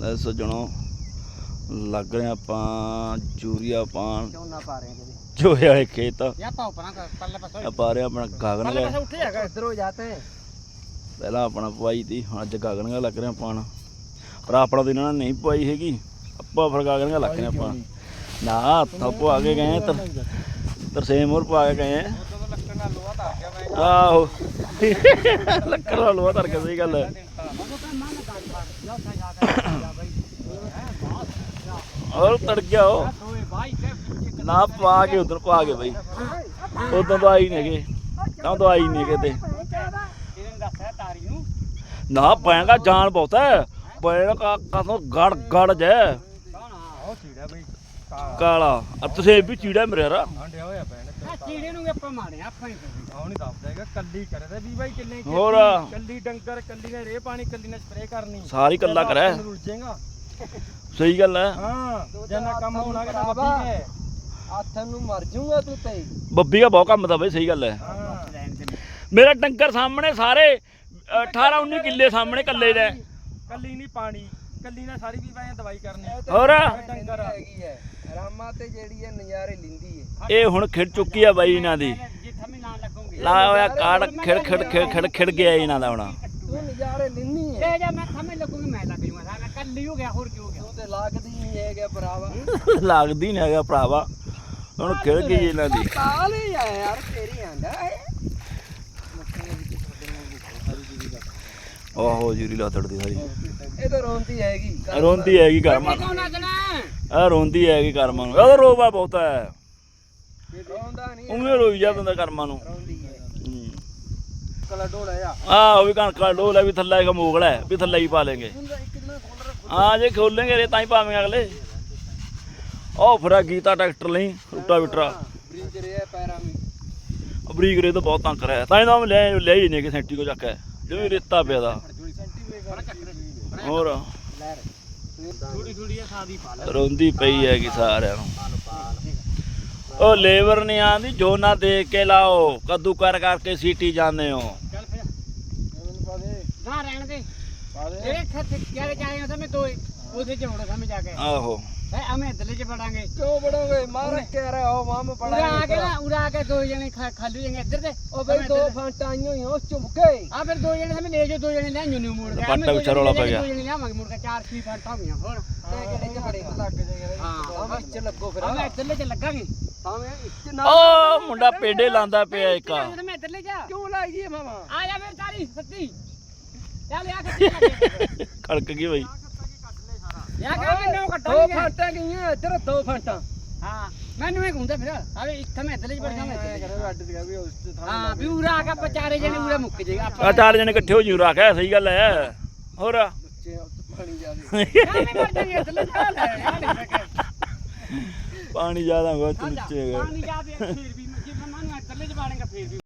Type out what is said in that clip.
ਲੈ ਸੱਜਣੋ ਲੱਗ ਰਹੇ ਆਪਾਂ ਜੂਰੀਆ ਪਾਣ ਝੋਨਾ ਪਾ ਰਹੇ ਵਾਲੇ ਖੇਤ। ਯਾ ਪਾਉ ਪਰਾਂ ਕਰ ਪੱਲੇ ਪਾਸੇ ਆ ਪਾ ਰਿਹਾ ਆਪਣਾ ਗਾਗਨ ਪੱਲੇ ਗਾ ਪਾਸੇ ਉੱਠੇ ਹੈਗਾ। ਇਧਰੋਂ ਜਾਤੇ। ਪਹਿਲਾਂ ਆਪਣਾ ਪਵਾਈ ਤੀ ਹੁਣ ਅੱਜ ਗਾਗਨ ਗਾ ਲੱਗ ਰਿਹਾ ਪਾਣ ਪਰ ਆਪਣਾ ਤਾਂ ਇਹਨਾਂ ਨੇ ਨਹੀਂ ਪਵਾਈ ਹੈਗੀ। ਆਪਾਂ ਫਿਰ ਗਾਗਨ ਗਾ ਲੱਗ ਰਹੇ ਆਪਾਂ। ਨਾ ਥੱਪੋ ਆ ਕੇ ਗਏ ਤਰ ਤਰਸੇਮ ਹੋਰ ਪਾ ਕੇ ਗਏ ਆ। ਉਦੋਂ ਲੱਕੜ ਨਾਲ ਲੋਹਾ ਧਰ ਗਿਆ ਮੈਂ ਆਹੋ। ਲੱਕੜ ਦਾ ਲੋਹਾ ਧਰ ਕੇ ਸਹੀ ਗੱਲ ਹੈ। ਗਾੜੀ ਉੱਥੇ ਜਾ ਕੇ ਜਾ ਬਈ ਔਰ ਤੜ ਗਿਆ ਉਹ। ਦੋਏ ਭਾਈ ਤੇ ਨਾ ਪਾ ਕੇ, ਉਧਰ ਪਾ ਕੇ ਬਈ। ਉਦੋਂ ਤਾਂ ਆਈ ਨਹੀਂ ਹੈਗੇ। ਤਾਂ ਤਾਂ ਆਈ ਨਹੀਂ ਕਿਤੇ ਇਹਨੇ ਦੱਸਿਆ ਤਾਰੀ ਨੂੰ ਨਾ ਪੈਗਾ ਜਾਨ ਬਹੁਤਾ ਹੈ। ਪੈਗਾ ਕਦੋਂ ਗੜ ਗੜ ਜੈ ਕੌਣ ਆ? ਉਹ ਚੀੜਾ ਬਈ। ਕਾਲਾ। ਆ ਤੁਸੀਂ ਵੀ ਚੀੜਾ ਮੇਰੇ ਰਾ। ਆਂਡੇ ਹੋਇਆ ਪੈਣ ਚੀੜੇ ਨੂੰ ਆਪਾਂ ਮਾਰਿਆ ਆਪਾਂ ਹੀ ਆਉ ਨਹੀਂ ਦੱਸਦਾ ਹੈਗਾ ਕੱਲੀ ਕਰਦਾ ਵੀ ਬਾਈ ਕਿੰਨੇ ਖੇਤੀ, ਹੋਰ। ਕੱਲੀ ਡੰਗਰ ਕੱਲੀ ਨੇ ਰੇ ਪਾਣੀ ਕੱਲੀ ਨੇ ਸਪਰੇ ਕਰਨੀ। ਸਾਰੀ ਕੱਲਾ ਕਰਿਆ। ਰੁੱਲ ਜਾਏਗਾ ਸਹੀ ਗੱਲ ਹੈ ਹਾਂ ਜਨਾ ਕੰਮ ਹੋਣਾ ਕਿ ਬੱਬੀ ਕੇ ਹੱਥ ਨੂੰ ਮਰ ਜੂਗਾ ਤੂੰ ਤੇ। ਬੱਬੀ ਦਾ ਬਹੁਤ ਕੰਮ ਦਾ ਬਈ ਸਹੀ ਗੱਲ ਹੈ ਹਾਂ। ਮੇਰਾ ਡੰਗਰ ਸਾਹਮਣੇ ਸਾਰੇ 18 19 ਕਿੱਲੇ ਸਾਹਮਣੇ ਕੱਲੇ ਨੇ ਕੱਲੀ ਨਹੀਂ ਪਾਣੀ। ਕੱਲੀ ਨੇ ਸਾਰੀ ਵੀ ਬਾਈ ਦਵਾਈ ਕਰਨੀ ਹੋਰ? ਡੰਗਰ ਹੈਗੀ ਹੈ। ਰਾਮਾ ਤੇ ਜਿਹੜੀ ਹੈ ਨਜ਼ਾਰੇ ਲਿੰਦੀ ਹੈ। ਇਹ ਹੁਣ ਖਿੜ ਚੁੱਕੀ ਆ ਬਾਈ ਇਹਨਾਂ ਦੀ। ਲਾ ਹੋਇਆ ਕਾੜ ਖਿੜ ਖਿੜ ਖਿੜ ਖਿੜ ਖਿੜ ਗਿਆ ਇਹਨਾਂ ਦਾ ਹੁਣ। ਤੂੰ ਨਜ਼ਾਰੇ ਲਿੰਨੀ ਹੈ। ਇਹ ਜੇ ਮੈਂ ਸਮਝ ਲੱਗੂਗੀ ਮੈਂ ਲੱਗ ਜੂਗਾ। ਮੈਂ ਕੱਲੀ ਹੋ ਗਿਆ ਹੋਰ ਕੀ ਹੋ ਗਿਆ? ਤੂੰ ਤੇ ਲੱਗਦੀ ਨਹੀਂ ਹੈਗਾ ਭਰਾਵਾ। ਲੱਗਦੀ ਨਹੀਂ ਹੈਗਾ ਭਰਾਵਾ। ਹੁਣ ਖਿੜ ਗਈ ਇਹਨਾਂ ਦੀ। ਕਾਲ ਹੀ ਆ ਯਾਰ ਤੇਰੀ ਆਂਦਾ। ਹੈ ਓਹੋ ਜੂਰੀ ਲਾ ਤੜਦੀ ਸਾਰੀ। ਇਹ ਤਾਂ ਰੋਂਦੀ ਹੈਗੀ। ਰੋਂਦੀ ਹੈਗੀ ਕਰਮਾਂ। ਨੂੰ ਆ ਰੋਂਦੀ ਹੈਗੀ ਕਰਮਾਂ ਨੂੰ। ਉਹਦਾ ਰੋਵਾ ਬਹੁਤ ਹੈ। ਰੋਂਦਾ ਨਹੀਂ ਉਵੇਂ ਰੋਈ ਜਾ ਬੰਦਾ ਕਰਮਾਂ ਨੂੰ। ਰੋਂਦੀ ਹੈ। ਹੂੰ। ਕਲਾ ਢੋਲਾ ਆ ਆ ਉਹ ਵੀ ਕਣਕ ਦਾ ਡੋਲ ਹੈ ਵੀ ਥੱਲੇ ਇੱਕ ਮੋਗਲ ਹੈ ਵੀ ਥੱਲੇ ਹੀ ਪਾ ਲੇਂਗੇ ਇੱਕ ਦਿਨ ਖੋਲ ਰੱਖ। ਹਾਂ ਜੇ ਖੋਲੇਂਗੇ ਰੇ ਤਾਂ ਹੀ ਪਾਵਾਂਗੇ ਅਗਲੇ। ਉਹ ਫਿਰ ਗੀਤਾ ਟਰੈਕਟਰ ਲਈ ਰੁੱਟਾ ਵਿਟਰਾ। ਬ੍ਰਿਜ ਰਿਹਾ ਪੈਰਾਂ ਮੀ। ਬਰੀਕ ਰੇ ਤਾਂ ਬਹੁਤ ਤੰਗ ਕਰਿਆ। ਤਾਂ ਇਹਨਾਂ ਲੈ ਲੈ ਹੀ ਨਹੀਂ ਕਿ ਸੈਂਟੀ ਕੋ ਚੱਕ ਹੈ ਜਿਵੇਂ ਰੇਤਾ ਪਿਆ ਦਾ। ਹੋਰ? ਥੋੜੀ ਥੋੜੀ ਸਾਦੀ ਪਾ ਲੈ। ਰੋਂਦੀ ਪਈ ਹੈਗੀ ਸਾਰਿਆਂ ਨੂੰ। ਉਹ ਲੇਬਰ ਨਹੀਂ ਆਂਦੀ ਜੋਨਾ ਦੇ ਕੇ ਲਾਓ ਕੱਦੂ ਕਰ ਕਰਕੇ ਸੀਟੀ ਜਾਂਦੇ ਹੋ। ਚੱਲ ਫਿਰ। ਮੈਨੂੰ ਪਾ ਦੇ ਨਾ ਰਹਿਣ ਦੇ। ਪਾ ਦੇ। ਜਿਹੜੇ ਖੱਤ ਕਿਹੜੇ ਜਾਏ ਉਹਦੇ ਮੈਂ ਦੋਏ ਉਹਦੇ ਚ ਹੋਣਾ ਸਮਝ ਜਾ ਕੇ। ਆਹੋ। ਹੈ ਅਮੇ ਇਧਰਲੇ ਚ ਪੜਾਂਗੇ ਕਿਉਂ ਬੜੋਗੇ ਮਾਰ ਕੇ ਰਿਹਾ ਹੋ ਮਾਮ ਉਰਾ ਆ ਕੇ ਪੜਾ ਨਾ ਉਰਾ ਆ ਕੇ ਦੋ ਜਣੇ ਖਾ- ਖਾਲੀ ਜਾਏਗੇ ਇੱਧਰ ਤੇ ਉਹ ਬਈ ਦੋ ਫਾਂਟਾਂ ਆਈਆਂ ਹੋਈਆਂ ਉਸ ਚੁੱਕੇ ਆ ਫਿਰ ਦੋ ਜਣੇ ਸਮਝ ਲੈ ਜੋ ਦੋ ਜਣੇ ਲੈ ਨਿਊ ਮੋੜ ਕੇ। ਪੱਟਾ ਵਿਚਾਰ ਰੌਲਾ ਪੈ ਗਿਆ। ਦੋ ਜਣੇ ਲਿਆਵਾਂਗੇ ਮੁੜ ਕੇ ਚਾਰ ਕੀ ਫਾਂਟਾ ਹੋਈਆਂ ਹੁਣ ਤੇ ਕਿਹੜੇ ਚ ਬੜੇ ਲੱਗ ਜਾਏਗਾ ਹਾਂ ਹਾਂ ਵਿੱਚ ਲੱਗੋ ਫਿਰ ਅਮੇ ਇਧਰਲੇ ਚ ਲੱਗਾਂਗੇ। ਤਾਂ ਇੱਥੇ ਨਾ ਓ ਮੁੰਡਾ ਪੇਡੇ ਲਾਂਦਾ ਪਿਆ ਇੱਕ ਮੈਂ ਇਧਰਲੇ ਜਾ ਕਿਉਂ ਲਾਈਏ ਮਾਮਾ? ਆ ਜਾ ਫਿਰ ਤਾਰੀ ਸੱਤੀ। ਚੱਲ ਆ ਕੇ ਖੜਕ ਗਈ ਬਈ। ਯਾ ਕਾ ਮੈਨੂੰ ਦੋ ਕੱਟਾਂਗੇ ਫਾਂਟਾਂ ਗਈਆਂ ਇੱਧਰ ਦੋ ਫਾਂਟਾਂ। ਹਾਂ ਮੈਨੂੰ ਇਹ ਹੁੰਦਾ ਫਿਰ ਆਵੇ ਇੱਥੇ ਮੈਂ ਇਧਰਲੇ ਚ ਬੈਠਾ ਮੈਂ ਇੱਧਰਲੇ ਚ। ਅੱਡ ਸੀਗਾ ਵੀ ਉਸ ਤੇ ਹਾਂ ਵੀ ਉਰਾ ਆ ਕੇ ਆਪਾਂ ਚਾਰੇ ਜਣੇ ਉਰਾ ਮੁੱਕ ਜਾਏਗਾ ਆ ਆਪਾਂ ਚਾਰ ਜਣੇ ਇਕੱਠੇ ਹੋ ਜੂ ਰੱਖਿਆ ਸਹੀ ਗੱਲ ਹੈ ਹੋਰ? ਬੱਚੇ ਪਾਣੀ ਜਾਦੇ ਯਾ ਮੈਂ ਮਰ ਜਾਣੀ ਇਧਰਲੇ ਚੱਲ ਯਾ ਨਹੀਂ ਮੈਂ ਪਾਣੀ ਜ਼ਿਆਦਾ ਹੋਗਾ ਤੂੰ ਆ ਜਾ ਨੀਚੇ ਹੈਗਾ ਪਾਣੀ ਜਾ ਦੇ ਫਿਰ